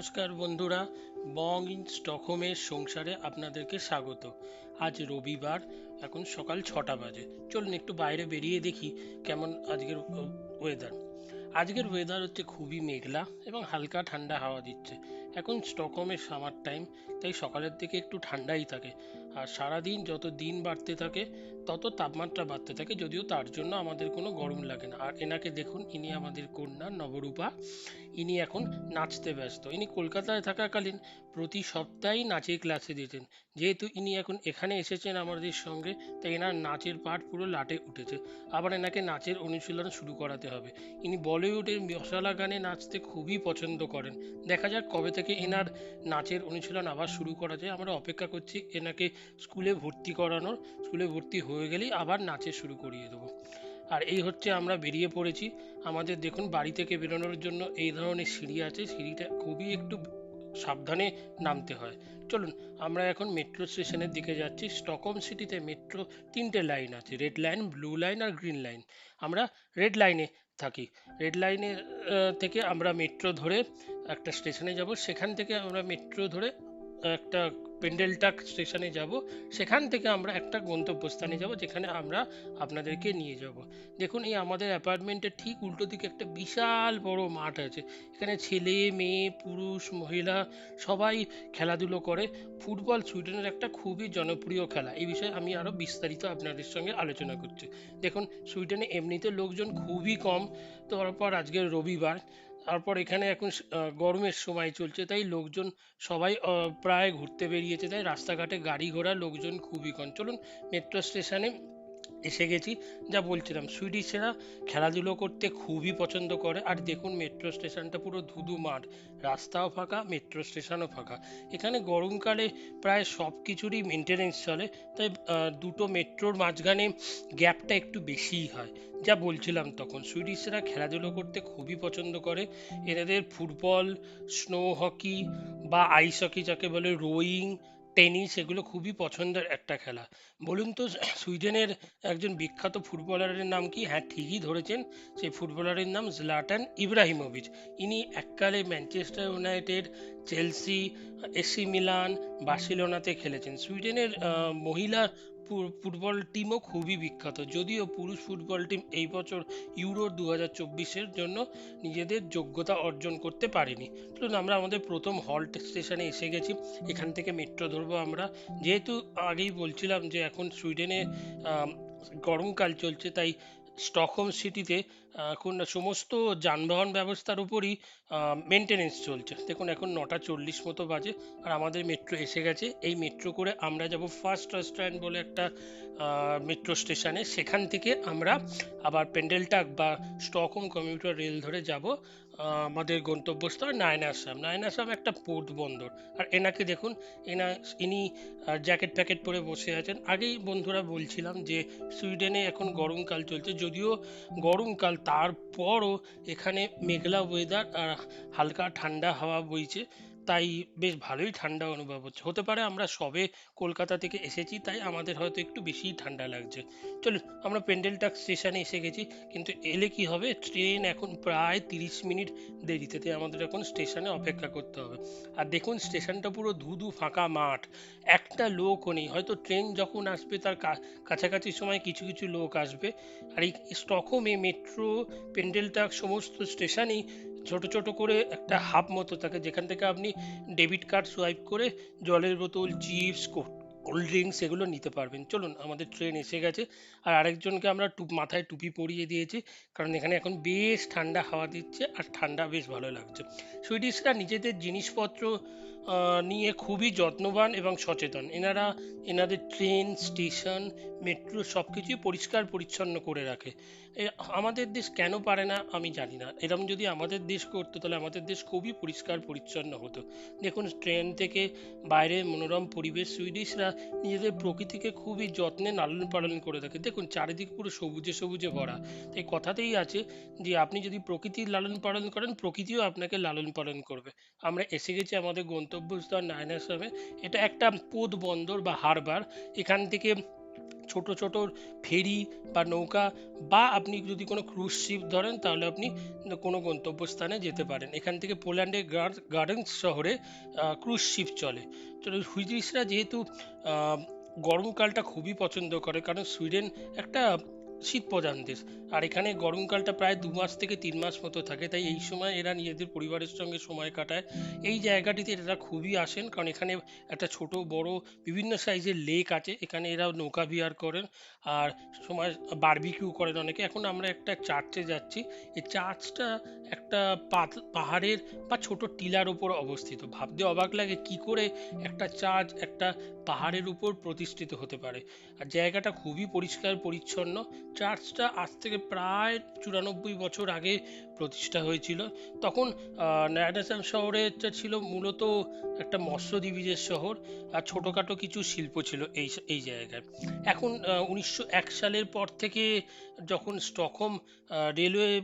নমস্কার বন্ধুরা, বং ইন স্টকহোমের সংসারে আপনাদেরকে স্বাগত। আজ রবিবার, এখন সকাল ছটা বাজে। চলুন একটু বাইরে বেরিয়ে দেখি কেমন আজকের ওয়েদার আজকের ওয়েদার হচ্ছে খুবই মেঘলা এবং হালকা ঠান্ডা হাওয়া দিচ্ছে। এখন স্টকহোমের সামার টাইম তাই সকালের দিকে একটু ঠান্ডাই থাকে। আর সারাদিন যত দিন বাড়তে থাকে, তত তাপমাত্রা বাড়তে থাকে, যদিও তার জন্য আমাদের কোনো গরম লাগে না। আর এনাকে দেখুন, ইনি আমাদের কন্যা নবরূপা। ইনি এখন নাচতে ব্যস্ত। ইনি কলকাতায় থাকাকালীন প্রতি সপ্তাহেই নাচের ক্লাসে দিতেন যেহেতু ইনি এখন এখানে এসেছেন আমাদের সঙ্গে, তাই এনার নাচের পাঠ পুরো লাটে উঠেছে। আবার এনাকে নাচের অনুশীলন শুরু করাতে হবে। ইনি বলিউডের মশালা গানে নাচতে খুবই পছন্দ করেন। দেখা যাক কবে থেকে এনার নাচের অনুশীলন আবার শুরু করা যায়। আমরা অপেক্ষা করছি এনাকে স্কুলে ভর্তি করানোর। স্কুলে ভর্তি হয়ে গেলেই আবার নাচে শুরু করিয়ে দেবো। আর এই হচ্ছে আমরা বেরিয়ে পড়েছি। আমাদের দেখুন বাড়ি থেকে বেরোনোর জন্য এই ধরনের সিঁড়ি আছে। সিঁড়িটা খুবই একটু সাবধানে নামতে হয়। চলুন, আমরা এখন মেট্রো স্টেশনের দিকে যাচ্ছি। স্টকহোম সিটিতে মেট্রো তিনটে লাইন আছে। রেড লাইন ব্লু লাইন আর গ্রিন লাইন আমরা রেড লাইনে থাকি। রেড লাইনে থেকে আমরা মেট্রো ধরে একটা স্টেশনে যাব। সেখান থেকে আমরা মেট্রো ধরে একটা পেন্ডেলটাক স্টেশনে যাব। সেখান থেকে আমরা একটা গন্তব্যস্থানে যাব, যেখানে আমরা আপনাদেরকে নিয়ে যাব। দেখুন, এই আমাদের অ্যাপার্টমেন্টের ঠিক উল্টো দিকে একটা বিশাল বড় মাঠ আছে। এখানে ছেলে, মেয়ে, পুরুষ, মহিলা সবাই খেলাধুলো করে। ফুটবল সুইডেনের একটা খুবই জনপ্রিয় খেলা। এই বিষয়ে আমি আরও বিস্তারিত আপনাদের সঙ্গে আলোচনা করছি। দেখুন, সুইডেনে এমনিতে লোকজন খুবই কম। তারপর আজকের রবিবার। তারপর এখানে এখন গরমের সময় চলছে, তাই লোকজন সবাই প্রায় ঘুরতে বেরিয়েছে, তাই রাস্তাঘাটে গাড়ি ঘোড়া লোকজন খুবই কম। চলুন মেট্রো স্টেশনে এসে গেছি, যা বলছিলাম, সুইডিশরা খেলাধুলো করতে খুবই পছন্দ করে। আর দেখুন মেট্রো স্টেশনটা পুরো ধুধু মাঠ রাস্তাও ফাঁকা মেট্রো স্টেশনও ফাঁকা। এখানে গরমকালে প্রায় সব কিছুরই মেনটেনেন্স চলে, তাই দুটো মেট্রোর মাঝখানে গ্যাপটা একটু বেশিই হয়। যা বলছিলাম তখন, সুইডিশরা খেলাধুলো করতে খুবই পছন্দ করে। এনাদের ফুটবল স্নো হকি বা আইস হকি যাকে বলে রোয়িং টেনিস এগুলো খুবই পছন্দের একটা খেলা। বলুন তো, সুইডেনের একজন বিখ্যাত ফুটবলারের নাম কি? হ্যাঁ ঠিকই ধরেছেন সেই ফুটবলারের নাম জলাটান ইব্রাহিমোভিচ ইনি এককালে Manchester United Chelsea AC Milan বার্সেলোনাতে খেলেছেন। সুইডেনের মহিলা ফুটবল টিমও খুবই বিখ্যাত। যদিও পুরুষ ফুটবল টিম এই বছর ইউরো দু হাজার চব্বিশের জন্য নিজেদের যোগ্যতা অর্জন করতে পারেনি। চলুন আমরা আমাদের প্রথম হল্ট স্টেশনে এসে গেছি। এখান থেকে মেট্রো ধরবো আমরা। যেহেতু আগেই বলছিলাম যে এখন সুইডেনে গরমকাল চলছে, তাই স্টকহোম সিটিতে এখন সমস্ত যানবাহন ব্যবস্থার উপরই মেনটেনেন্স চলছে। দেখুন, এখন নটা চল্লিশ মতো বাজে আর আমাদের মেট্রো এসে গেছে। এই মেট্রো করে আমরা যাব ফার্স্ট স্ট্যান্ড বলে একটা মেট্রো স্টেশনে সেখান থেকে আমরা আবার পেন্ডেলটাক বা স্টকহোম কমিউটার রেল ধরে যাব আমাদের গন্তব্যস্থল নায়নাসাম নায়নাসাম একটা পোর্ট বন্দর। আর এনাকে দেখুন, এনা, ইনি জ্যাকেট প্যাকেট পরে বসে আছেন। আগেই বন্ধুরা বলছিলাম যে, সুইডেনে এখন গরমকাল চলছে। যদিও গরমকাল তারপরও এখানে মেঘলা ওয়েদার আর হালকা ঠান্ডা হাওয়া বইছে। তাই বেশ ভালোই ঠান্ডা অনুভব হচ্ছে। হতে পারে আমরা সবে কলকাতা থেকে এসেছি, তাই আমাদের হয়তো একটু বেশিই ঠান্ডা লাগছে। চলুন, আমরা পেন্ডেলটাক স্টেশনে এসে গেছি, কিন্তু এলে কি হবে? ট্রেন এখন প্রায় তিরিশ মিনিট দেরিতে, তাই আমাদের এখন স্টেশনে অপেক্ষা করতে হবে। আর দেখুন, স্টেশনটা পুরো ধুধু, ফাঁকা মাঠ। একটা লোকও নেই। হয়তো ট্রেন যখন আসবে, তার কাছাকাছি সময় কিছু কিছু লোক আসবে। আর এই স্টকহোমে মেট্রো, পেন্ডেলটাক সমস্ত স্টেশনেই ছোট ছোট করে একটা হাব মতো থাকে যেখান থেকে আপনি ডেবিট কার্ড সোয়াইপ করে জলের বোতল, চিপস কোল্ড ড্রিঙ্কস এগুলো নিতে পারবেন। চলুন, আমাদের ট্রেন এসে গেছে। আর আরেকজনকে আমরা টুপ মাথায় টুপি পরিয়ে দিয়েছি, কারণ এখানে এখন বেশ ঠান্ডা হাওয়া দিচ্ছে আর ঠান্ডা বেশ ভালো লাগছে। সুইডিশরা নিজেদের জিনিসপত্র নিয়ে খুবই যত্নবান এবং সচেতন। এনারা এনাদের ট্রেন, স্টেশন, মেট্রো সব কিছুই পরিষ্কার পরিচ্ছন্ন করে রাখে। আমাদের দেশ কেন পারে না আমি জানি না। এরকম যদি আমাদের দেশ করতো, তাহলে আমাদের দেশ খুবই পরিষ্কার পরিচ্ছন্ন হতো। দেখুন, ট্রেন থেকে বাইরে মনোরম পরিবেশ, সুইডিশরা নিজেদের প্রকৃতিকে খুবই যত্নে লালন পালন করে থাকে। দেখুন, চারিদিক পুরো সবুজে সবুজে ভরা। তাই কথাতেই আছে যে, আপনি যদি প্রকৃতির লালন পালন করেন, প্রকৃতিও আপনাকে লালন পালন করবে। আমরা এসে গেছি আমাদের গন্তব্যস্থল নায়নাশ্রমে এটা একটা পোত বন্দর বা হারবার। এখান থেকে ছোট ছোট ফেরি বা নৌকা বা আপনি যদি কোনো ক্রুজ শিপ ধরেন, তাহলে আপনি কোনো গন্তব্যস্থানে যেতে পারেন। এখান থেকে পোল্যান্ডের গার্ডেন্স শহরে ক্রুজ শিপ চলে। সুইডিশরা যেহেতু গরমকালটা খুবই পছন্দ করে, কারণ সুইডেন একটা শীত প্রধান দেশ আর এখানে গরমকালটা প্রায় দু মাস থেকে তিন মাস মতো থাকে, তাই এই সময় এরা নিজেদের পরিবারের সঙ্গে সময় কাটায়। এই জায়গাটিতে এরা খুবই আসেন, কারণ এখানে একটা ছোট, বড়, বিভিন্ন সাইজের লেক আছে, এখানে এরা নৌকা বিহার করেন। আর সময় বারবিকিউ করেন অনেকে। এখন আমরা একটা চার্চে যাচ্ছি। এই চার্চটা একটা পাহাড়ের বা ছোট টিলার উপর অবস্থিত। ভাবতে অবাক লাগে কি করে একটা চার্চ একটা পাহাড়ের উপর প্রতিষ্ঠিত হতে পারে। আর জায়গাটা খুবই পরিষ্কার, পরিচ্ছন্ন। চার্চটা আজ থেকে প্রায় চুরানব্বই বছর আগে প্রতিষ্ঠা হয়েছিল। তখন নায়াডাসাম শহরে ছিল মূলত একটা মৎস্যজীবীদের শহর আর ছোটোখাটো কিছু শিল্প ছিল এই এই জায়গায়। এখন উনিশশো এক সালের পর থেকে যখন স্টকহোম রেলওয়ে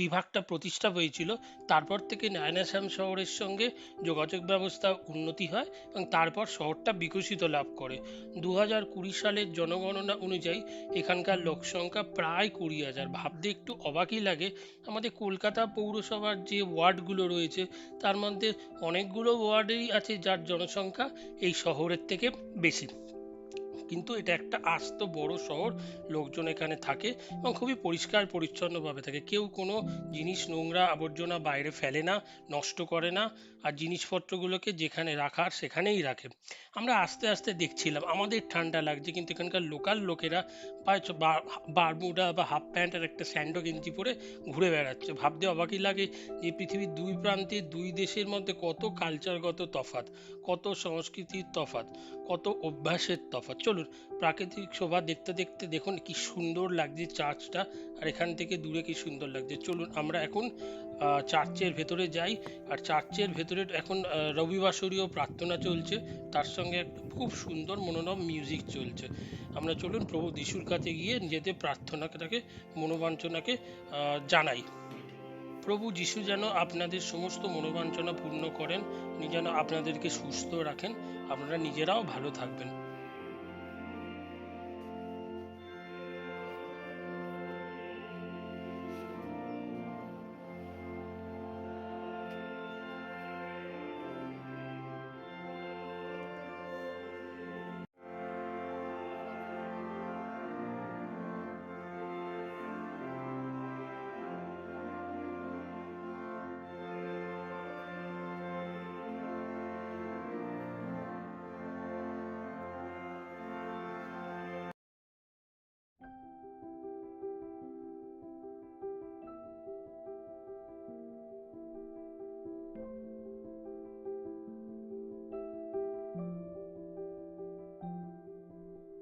বিভাগটা প্রতিষ্ঠা হয়েছিল, তারপর থেকে নায়নাসাম শহরের সঙ্গে যোগাযোগ ব্যবস্থা উন্নতি হয় এবং তারপর শহরটা বিকশিত লাভ করে। দু হাজার কুড়ি সালের জনগণনা অনুযায়ী এখানকার লোক সংখ্যা প্রায় কুড়ি হাজার। ভাবতে একটু অবাকই লাগে, আমাদের কলকাতা পৌরসভার যে ওয়ার্ডগুলো রয়েছে, তার মধ্যে অনেকগুলো ওয়ার্ডেই আছে যার জনসংখ্যা এই শহরের থেকে বেশি। কিন্তু এটা একটা আস্ত বড় শহর, লোকজন এখানে থাকে এবং খুবই পরিষ্কার, পরিচ্ছন্নভাবে থাকে। কেউ কোনো জিনিস নোংরা আবর্জনা বাইরে ফেলে না, নষ্ট করে না। আর জিনিসপত্রগুলোকে যেখানে রাখার সেখানেই রাখে। আমরা আস্তে আস্তে দেখছিলাম, আমাদের ঠান্ডা লাগছে, কিন্তু এখানকার লোকাল লোকেরা বারমুডা বা হাফ প্যান্ট আর একটা স্যান্ডো গেঞ্জি পরে ঘুরে বেড়াচ্ছে। ভাবতে অবাকই লাগে যে পৃথিবীর দুই প্রান্তে, দুই দেশের মধ্যে কত কালচারগত তফাৎ, কত সংস্কৃতির তফাৎ, কত অভ্যাসের তফাৎ। চলুন প্রাকৃতিক শোভা দেখতে দেখতে দেখুন কি সুন্দর লাগছে চার্চটা, আর এখান থেকে দূরে কি সুন্দর লাগছে। চলুন আমরা এখন চার্চের ভেতরে যাই, আর চার্চের ভেতরে এখন রবিবাসরীয় প্রার্থনা চলছে, তার সঙ্গে খুব সুন্দর মনোরম মিউজিক চলছে। আমরা চলুন প্রভু যিশুর কাছে গিয়ে নিজেদের প্রার্থনাটাকে, মনোবাঞ্ছনাকে জানাই। প্রভু যিশু যেন আপনাদের সমস্ত মনোবাঞ্ছনা পূর্ণ করেন যেন আপনাদেরকে সুস্থ রাখেন, আপনারা নিজেরাও ভালো থাকবেন।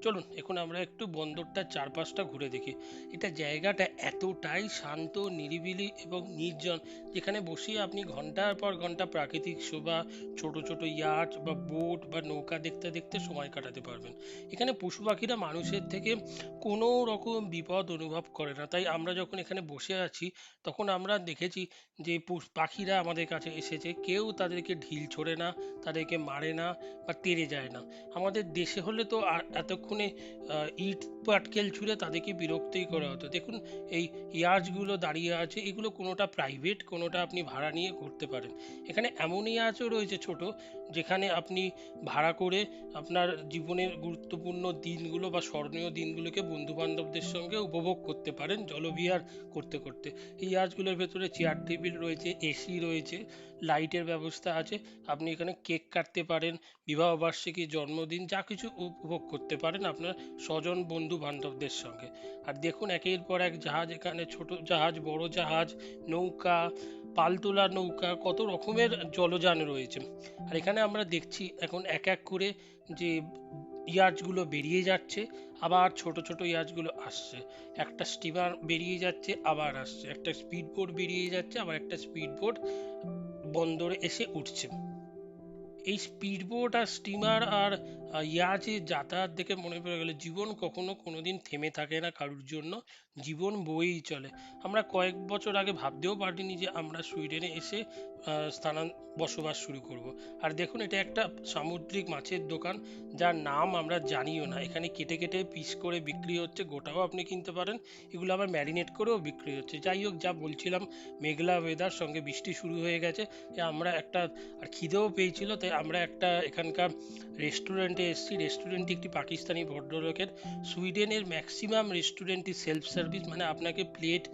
চলুন, এখন আমরা একটু বন্দরটার চারপাশটা ঘুরে দেখি। এটা জায়গাটা এতটাই শান্ত, নিরিবিলি এবং নির্জন, যেখানে বসে আপনি ঘণ্টার পর ঘণ্টা প্রাকৃতিক শোভা, ছোট ছোট ইয়াট বা বোট বা নৌকা দেখতে দেখতে সময় কাটাতে পারবেন। এখানে পশু পাখিরা মানুষের থেকে কোনো রকম বিপদ অনুভব করে না। তাই আমরা যখন এখানে বসে আছি, তখন আমরা দেখেছি যে পাখিরা আমাদের কাছে এসেছে। কেউ তাদেরকে ঢিল ছোড়ে না, তাদেরকে মারে না বা তেড়ে যায় না। আমাদের দেশে হলে তো এতক্ষণে ইট পাটকেল ছুঁড়ে তাদেরকে বিরক্তই করা হতো। দেখুন, এই ইয়ার্চগুলো দাঁড়িয়ে আছে, এগুলো কোনোটা প্রাইভেট কোনোটা আপনি ভাড়া নিয়ে করতে পারেন। এখানে এমন ও রয়েছে ছোট যেখানে আপনি ভাড়া করে আপনার জীবনের গুরুত্বপূর্ণ দিনগুলো বা স্মরণীয় দিনগুলোকে বন্ধু বান্ধবদের সঙ্গে উপভোগ করতে পারেন জলবিহার করতে করতে। এই ইয়ার্চগুলোর ভেতরে চেয়ার টেবিল রয়েছে এসি রয়েছে লাইটের ব্যবস্থা আছে। আপনি এখানে কেক কাটতে পারেন বিবাহবার্ষিকী জন্মদিন, যা কিছু উপভোগ করতে পারেন আপনার স্বজন বন্ধু বান্ধবদের সঙ্গে। আর দেখুন, একের পর এক জাহাজ, এখানে ছোট জাহাজ, বড় জাহাজ, নৌকা পালতোলা নৌকা, কত রকমের জলযান রয়েছে। আর এখানে আমরা দেখছি এখন এক এক করে যে ইয়ার্চগুলো বেরিয়ে যাচ্ছে, আবার ছোট ছোট ইয়ার্চগুলো আসছে। একটা স্টিমার বেরিয়ে যাচ্ছে, আবার আসছে। একটা স্পিড বোট বেরিয়ে যাচ্ছে, আবার একটা স্পিড বোট বন্দরে এসে উঠছে। এই স্পিডবোট আর স্টিমার আর ইয়াচে যাতায়াত দেখে মনে পড়ে গেল, জীবন কখনো কোনো দিন থেমে থাকে না কারুর জন্য, জীবন বয়েই চলে। আমরা কয়েক বছর আগে ভাবতেও পারিনি যে আমরা সুইডেনে এসে স্থানান, বসবাস শুরু করব। আর দেখুন, এটা একটা সামুদ্রিক মাছের দোকান, যার নাম আমরা জানিও না। এখানে কেটে কেটে পিস করে বিক্রি হচ্ছে, গোটাও আপনি কিনতে পারেন। এগুলো আবার ম্যারিনেট করেও বিক্রি হচ্ছে। যাই হোক, যা বলছিলাম, মেঘলা ওয়েদার সঙ্গে বৃষ্টি শুরু হয়ে গেছে। আমরা একটা আর খিদেও পেয়েছিল, তাই আমরা একটা এখানকার রেস্টুরেন্টে এসেছি। রেস্টুরেন্টটি একটি পাকিস্তানি ভদ্রলোকের। সুইডেনের ম্যাক্সিমাম রেস্টুরেন্টটি সেলফ সার্ভিস মানে আপনাকে প্লেট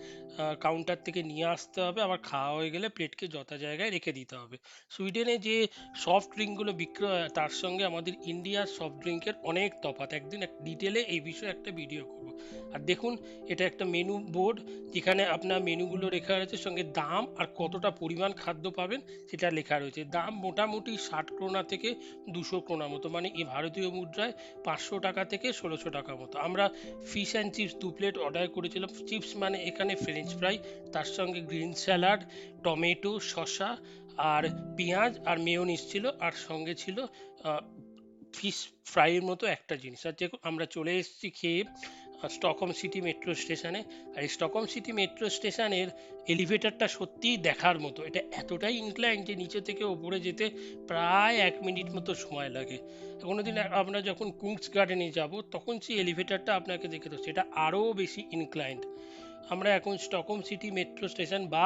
কাউন্টার থেকে নিয়ে আসতে হবে। আবার খাওয়া হয়ে গেলে প্লেটকে যথা জায়গায় রেখে দিতে হবে। সুইডেনে যে সফট ড্রিঙ্কগুলো বিক্রয় হয়, তার সঙ্গে আমাদের ইন্ডিয়ার সফট ড্রিঙ্কের অনেক তফাৎ। একদিন এক ডিটেলে এই বিষয়ে একটা ভিডিও করব। আর দেখুন, এটা একটা মেনু বোর্ড যেখানে আপনার মেনুগুলো লেখা রয়েছে, সঙ্গে দাম আর কতটা পরিমাণ খাদ্য পাবেন সেটা লেখা রয়েছে। দাম মোটামুটি ষাট ক্রোনা থেকে দুশো ক্রোনা মতো মানে এই ভারতীয় মুদ্রায় পাঁচশো টাকা থেকে ষোলোশো টাকা মতো। আমরা ফিশ অ্যান্ড চিপস দু প্লেট অর্ডার করেছিলাম। চিপস মানে এখানে ফ্রেঞ্চ ফ্রাই, তার সঙ্গে গ্রিন স্যালাড, টমেটো, শসা আর পেঁয়াজ আর মেয়োনিজ ছিল, আর সঙ্গে ছিল ফিশ ফ্রাইয়ের মতো একটা জিনিস। আর যে আমরা চলে এসেছি খেয়ে স্টকহোম সিটি মেট্রো স্টেশনে। আর এই স্টকহোম সিটি মেট্রো স্টেশনের এলিভেটরটা সত্যিই দেখার মতো। এটা এতটাই ইনক্লাইন যে নিচে থেকে ওপরে যেতে প্রায় এক মিনিট মতো সময় লাগে। কোনোদিন আমরা যখন কুংস গার্ডেনে যাব, তখন সেই এলিভেটরটা আপনাকে দেখে তো সেটা আরও বেশি ইনক্লাইন্ড আমরা এখন স্টকহোম সিটি মেট্রো স্টেশন বা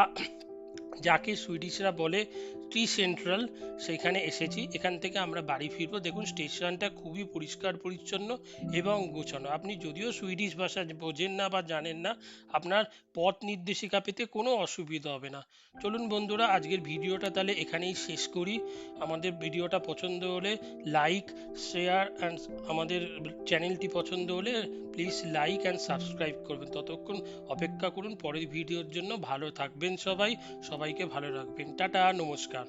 যাকে সুইডিশরা বলে টি সেন্ট্রাল, সেখানে এসেছি। এখান থেকে আমরা বাড়ি ফিরবো। দেখুন, স্টেশনটা খুবই পরিষ্কার, পরিচ্ছন্ন এবং গোছানো। আপনি যদিও সুইডিশ ভাষা বোঝেন না বা জানেন না, আপনার পথ নির্দেশিকা পেতে কোনো অসুবিধা হবে না। চলুন বন্ধুরা, আজকের ভিডিওটা তাহলে এখানেই শেষ করি। আমাদের ভিডিওটা পছন্দ হলে লাইক, শেয়ার অ্যান্ড আমাদের চ্যানেলটি পছন্দ হলে প্লিজ লাইক অ্যান্ড সাবস্ক্রাইব করবেন। ততক্ষণ অপেক্ষা করুন। পরের ভিডিওর জন্য ভালো থাকবেন সবাই। সবাইকে ভালো রাখবেন। টাটা, নমস্কার।